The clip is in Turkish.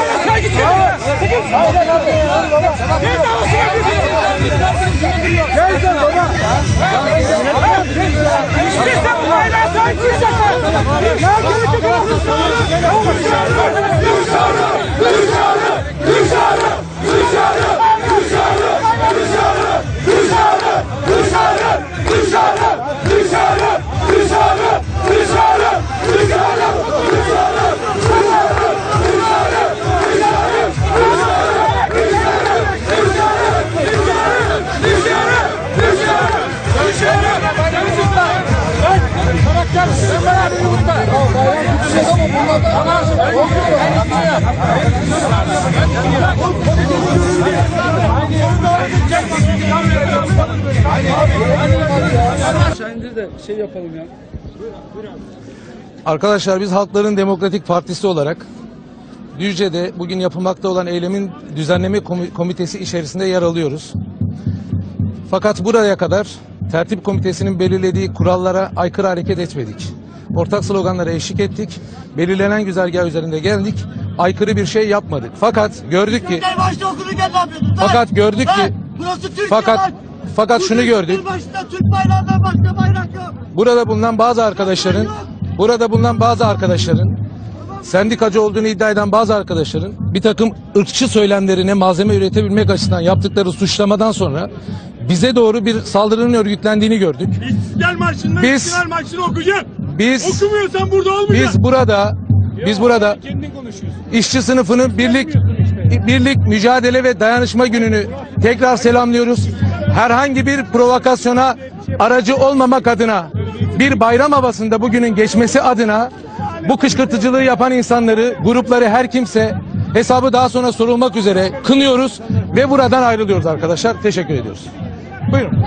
aşağı git. Çekil. Gel de aşağı git. Gel de baba. İşte sen bu hayvan sen kimsin sen? Ya kimi çıkarsın? Başkan şey yapalım ya. Arkadaşlar biz Halkların Demokratik Partisi olarak Düzce'de bugün yapılmakta olan eylemin düzenleme komitesi içerisinde yer alıyoruz. Fakat buraya kadar tertip komitesinin belirlediği kurallara aykırı hareket etmedik. Ortak sloganlara eşlik ettik. Belirlenen güzergah üzerinde geldik. Aykırı bir şey yapmadık. Fakat gördük ki başta ne yapıyordun? Fakat gördük ki- Burası Türkiye Fakat- lan. fakat şunu Türkiye gördük. başta Türk bayrağından başka bayrak yok. Burada bulunan bazı arkadaşların burada bulunan bazı arkadaşların sendikacı olduğunu iddia eden bazı arkadaşların bir takım ırkçı söylemlerine malzeme üretebilmek açısından yaptıkları suçlamadan sonra bize doğru bir saldırının örgütlendiğini gördük. İstiklal Marşı'ndan Biz- İstiklal Marşı'nı okuyacağım. Biz Okumuyorsan burada olmayacaksın. biz burada biz burada Kendin konuşuyorsun. işçi sınıfının birlik birlik mücadele ve dayanışma gününü tekrar selamlıyoruz. Herhangi bir provokasyona aracı olmamak adına bir bayram havasında bugünün geçmesi adına bu kışkırtıcılığı yapan insanları, grupları her kimse hesabı daha sonra sorulmak üzere kınıyoruz ve buradan ayrılıyoruz arkadaşlar. Teşekkür ediyoruz. Buyurun.